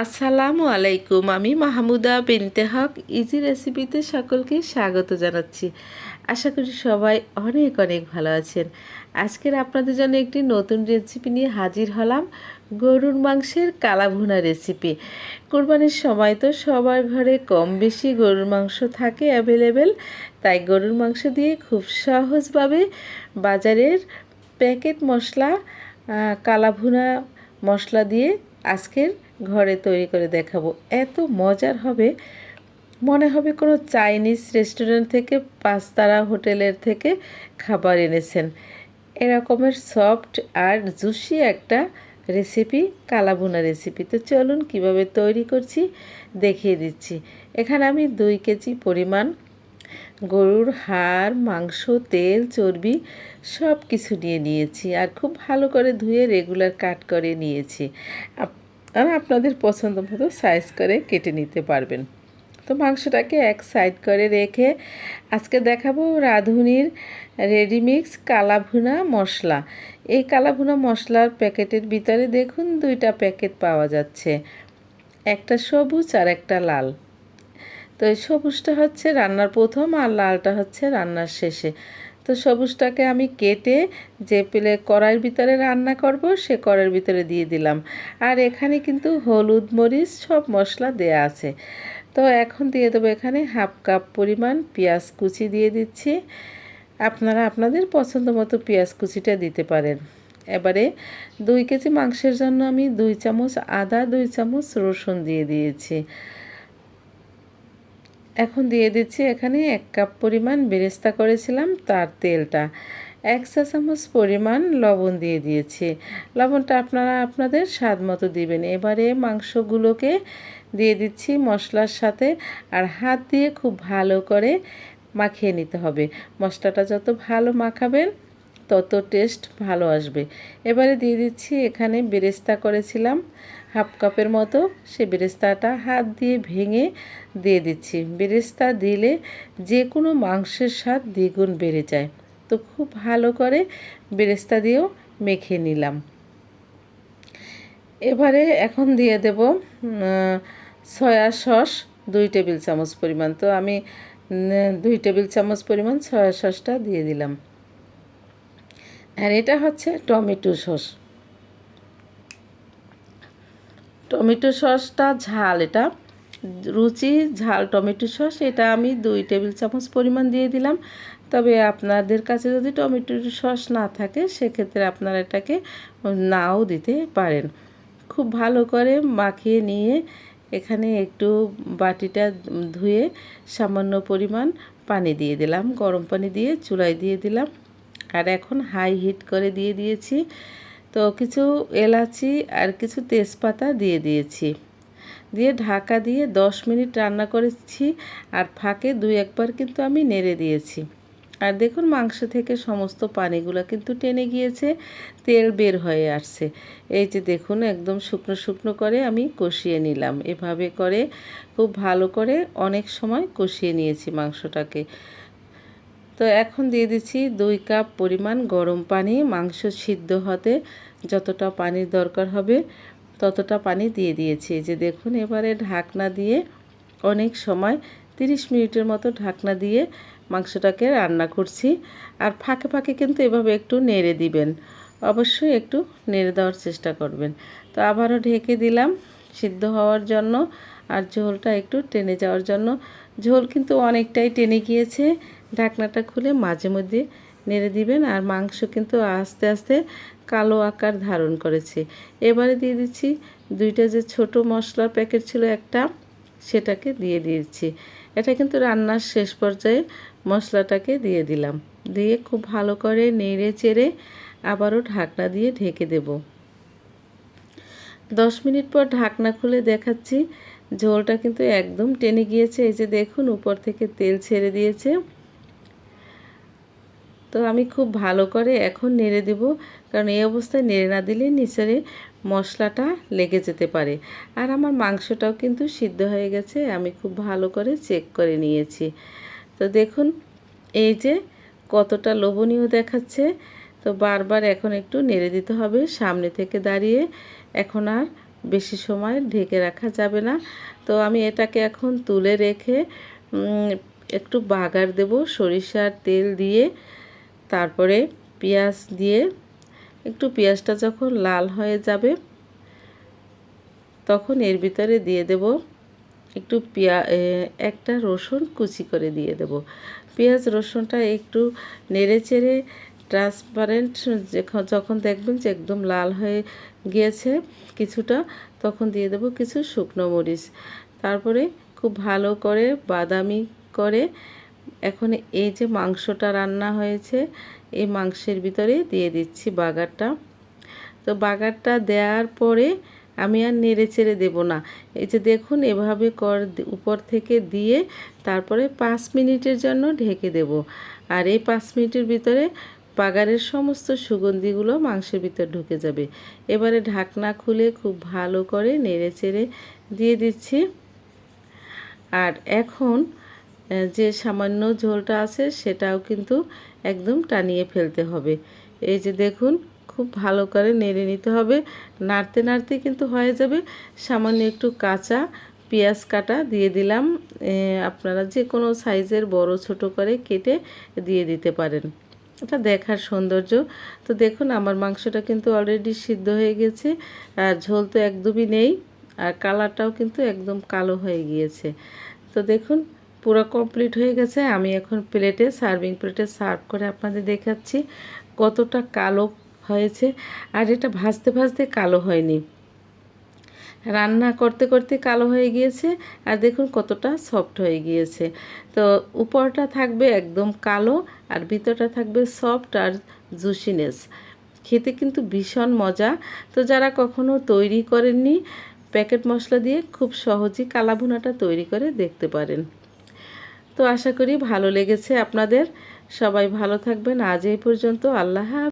আসসালামু আলাইকুম, আমি মাহমুদা বিনতে হক ইজি রেসিপিতে সকলকে স্বাগত জানাচ্ছি। আশা করি সবাই অনেক অনেক ভালো আছেন। আজকের আপনাদের জন্য একটি নতুন রেসিপি নিয়ে হাজির হলাম, গরুর মাংসের কালাভুনা রেসিপি কোরবানির সময় তো সবার ঘরে কম বেশি গরুর মাংস থাকে অ্যাভেলেবেল তাই গরুর মাংস দিয়ে খুব সহজভাবে বাজারের প্যাকেট মশলা কালাভুনা মশলা দিয়ে আজকের ঘরে তৈরি করে দেখাবো। এত মজার হবে। মনে হবে কোনো চাইনিজ রেস্টুরেন্ট থেকে পাঁচতারা হোটেলের থেকে খাবার এনেছেন। এরকমের সফট আর জুসি একটা রেসিপি, কালাভুনা রেসিপি। তো চলুন কীভাবে তৈরি করছি দেখিয়ে দিচ্ছি। এখানে আমি দুই কেজি পরিমাণ গরুর হাড়, মাংস, তেল, চর্বি সব কিছু নিয়ে নিয়েছি আর খুব ভালো করে ধুয়ে রেগুলার কাট করে নিয়েছি। আর আপনাদের পছন্দ মতো সাইজ করে কেটে নিতে পারবেন। তো মাংসটাকে এক সাইড করে রেখে আজকে দেখাবো রাঁধুনির রেডিমিক্স কালাভুনা মশলা। এই কালাভুনা মশলার প্যাকেটের ভিতরে দেখুন দুইটা প্যাকেট পাওয়া যাচ্ছে। একটা সবুজ আর একটা লাল। তো এই সবুজটা হচ্ছে রান্নার প্রথম আর লালটা হচ্ছে রান্নার শেষে। তো সবুজটাকে আমি কেটে যে পেলে কড়াইয়ের ভিতরে রান্না করব, সে কড়াইয়ের ভিতরে দিয়ে দিলাম। আর এখানে কিন্তু হলুদ মরিচ সব মশলা দেয়া আছে। তো এখন দিয়ে দেবো এখানে হাফ কাপ পরিমাণ পেঁয়াজ কুচি দিয়ে দিচ্ছি। আপনারা আপনাদের পছন্দ মতো পেঁয়াজ কুচিটা দিতে পারেন। এবারে দুই কেজি মাংসের জন্য আমি দুই চামচ আদা, দুই চামচ রসুন দিয়ে দিয়েছি। এখন দিয়ে দিচ্ছি এখানে এক কাপ পরিমাণ বেরেস্তা করেছিলাম, তার তেলটা। এক চা চামচ পরিমাণ লবণ দিয়ে দিয়েছি। লবণটা আপনারা আপনাদের স্বাদ মতো দিবেন। এবারে মাংসগুলোকে দিয়ে দিচ্ছি মশলার সাথে, আর হাত দিয়ে খুব ভালো করে মাখিয়ে নিতে হবে। মশলাটা যত ভালো মাখাবেন তত টেস্ট ভালো আসবে। এবারে দিয়ে দিচ্ছি, এখানে বেরেস্তা করেছিলাম, হাফ কাপের মতো। সে বেরেস্তাটা হাত দিয়ে ভেঙে দিয়ে দিচ্ছি। বেরেস্তা দিলে যে কোনো মাংসের স্বাদ দ্বিগুণ বেড়ে যায়। তো খুব ভালো করে বেরেস্তা দিয়েও মেখে নিলাম। এবারে এখন দিয়ে দেব সয়া সস দুই টেবিল চামচ পরিমাণ। তো আমি দুই টেবিল চামচ পরিমাণ সয়া সসটা দিয়ে দিলাম। আর এটা হচ্ছে টমেটো সস। টমেটো সসটা ঝাল, এটা রুচি, ঝাল টমেটো সস, এটা আমি দুই টেবিল চামচ পরিমাণ দিয়ে দিলাম। তবে আপনাদের কাছে যদি টমেটো সস না থাকে, সেক্ষেত্রে আপনারা এটাকে নাও দিতে পারেন। খুব ভালো করে মাখিয়ে নিয়ে এখানে একটু বাটিটা ধুয়ে সামান্য পরিমাণ পানি দিয়ে দিলাম। গরম পানি দিয়ে চুলায় দিয়ে দিলাম। আর এখন হাই হিট করে দিয়ে দিয়েছি। তো কিছু এলাচি আর কিছু তেজপাতা দিয়ে দিয়েছি। দিয়ে ঢাকা দিয়ে দশ মিনিট রান্না করেছি আর ফাঁকে দুই একবার কিন্তু আমি নেড়ে দিয়েছি। আর দেখুন মাংস থেকে সমস্ত পানিগুলো কিন্তু টেনে গিয়েছে, তেল বের হয়ে আসছে। এই যে দেখুন একদম শুকনো শুকনো করে আমি কষিয়ে নিলাম। এভাবে করে খুব ভালো করে অনেক সময় কষিয়ে নিয়েছি মাংসটাকে। তো এখন দিয়ে দিচ্ছি দুই কাপ পরিমাণ গরম পানি, মাংস সিদ্ধ হতে যতটা পানির দরকার হবে ততটা পানি দিয়ে দিয়েছি। যে দেখুন, এবারে ঢাকনা দিয়ে অনেক সময় 30 মিনিটের মতো ঢাকনা দিয়ে মাংসটাকে রান্না করছি। আর ফাঁকে ফাঁকে কিন্তু এভাবে একটু নেড়ে দিবেন। অবশ্যই একটু নেড়ে দেওয়ার চেষ্টা করবেন। তো আবারও ঢেকে দিলাম। সিদ্ধ হওয়ার জন্য আর ঝোলটা একটু টেনে যাওয়ার জন্য। ঝোল কিন্তু অনেকটাই টেনে গিয়েছে। ঢাকনাটা খুলে মাঝে মধ্যে নেড়ে দিবেন আর মাংস কিন্তু আস্তে আস্তে কালো আকার ধারণ করেছে। এবারে দিয়ে দিচ্ছি দুইটা যে ছোট মশলার প্যাকেট ছিল একটা, সেটাকে দিয়ে দিয়েছি। এটা কিন্তু রান্নার শেষ পর্যায়ে মশলাটাকে দিয়ে দিলাম। দিয়ে খুব ভালো করে নেড়ে চেড়ে আবারও ঢাকনা দিয়ে ঢেকে দেব। দশ মিনিট পর ঢাকনা খুলে দেখাচ্ছি। ঝোলটা কিন্তু একদম টেনে গিয়েছে। এই যে দেখুন, উপর থেকে তেল ছেড়ে দিয়েছে। তো আমি খুব ভালো করে এখন নেড়ে দেব, কারণ এই অবস্থায় নেড়ে না দিলে নিচে মশলাটা লেগে যেতে পারে। আর আমার মাংসটাও কিন্তু সিদ্ধ হয়ে গেছে, আমি খুব ভালো করে চেক করে নিয়েছি। তো দেখুন, এই যে কতটা লোভনীয় দেখাচ্ছে। তো বারবার এখন একটু নেড়ে দিতে হবে সামনে থেকে দাঁড়িয়ে। এখন আর বেশি সময় ঢেকে রাখা যাবে না। তো আমি এটাকে এখন তুলে রেখে একটু বাগার দেব, সরিষার তেল দিয়ে। তারপরে পেঁয়াজ দিয়ে, একটু পেঁয়াজটা যখন লাল হয়ে যাবে, তখন এর ভিতরে দিয়ে দেব একটু পেঁয়া একটা রসুন কুচি করে দিয়ে দেব। পেঁয়াজ রসুনটা একটু নেড়ে চেড়ে ট্রান্সপারেন্ট যখন দেখবেন যে একদম লাল হয়ে গিয়েছে কিছুটা, তখন দিয়ে দেব কিছু শুকনো মরিচ। তারপরে খুব ভালো করে বাদামি করে এখন এই যে মাংসটা রান্না হয়েছে, এই মাংসের ভিতরে দিয়ে দিচ্ছি বাগারটা। তো বাগারটা দেওয়ার পরে আমি আর নেড়ে চেড়ে দেবো না। এই যে দেখুন এভাবে কর উপর থেকে দিয়ে তারপরে পাঁচ মিনিটের জন্য ঢেকে দেব। আর এই পাঁচ মিনিটের ভিতরে বাগারের সমস্ত সুগন্ধিগুলো মাংসের ভিতর ঢুকে যাবে। এবারে ঢাকনা খুলে খুব ভালো করে নেড়ে চেড়ে দিয়ে দিচ্ছি। আর এখন যে সামান্য ঝোলটা আছে সেটাও কিন্তু একদম টানিয়ে ফেলতে হবে। এই যে দেখুন, খুব ভালো করে নেড়ে নিতে হবে। নাড়তে নাড়তে কিন্তু হয়ে যাবে। সামান্য একটু কাঁচা পেঁয়াজ কাটা দিয়ে দিলাম। আপনারা যে কোনো সাইজের বড় ছোট করে কেটে দিয়ে দিতে পারেন। এটা দেখার সৌন্দর্য। তো দেখুন, আমার মাংসটা কিন্তু অলরেডি সিদ্ধ হয়ে গেছে। আর ঝোল তো একদমই নেই। আর কালারটাও কিন্তু একদম কালো হয়ে গিয়েছে। তো দেখুন, পুরো কমপ্লিট হয়ে গেছে। আমি এখন প্লেটে সার্ভিং প্লেটে সার্ভ করে আপনাদের দেখাচ্ছি কতটা কালো হয়েছে। আর এটা ভাজতে ভাজতে কালো হয়নি। রান্না করতে করতে কালো হয়ে গিয়েছে আর দেখুন কতটা সফট হয়ে গিয়েছে। তো উপরটা থাকবে একদম কালো আর ভিতরটা থাকবে সফট আর জুসিনেস। খেতে কিন্তু ভীষণ মজা। তো যারা কখনো তৈরি করেননি, প্যাকেট মশলা দিয়ে খুব সহজেই কালাভুনাটা তৈরি করে দেখতে পারেন। তো আশা করি ভালো লেগেছে আপনাদের। সবাই ভালো থাকবেন। আজ এই পর্যন্ত আল্লাহ।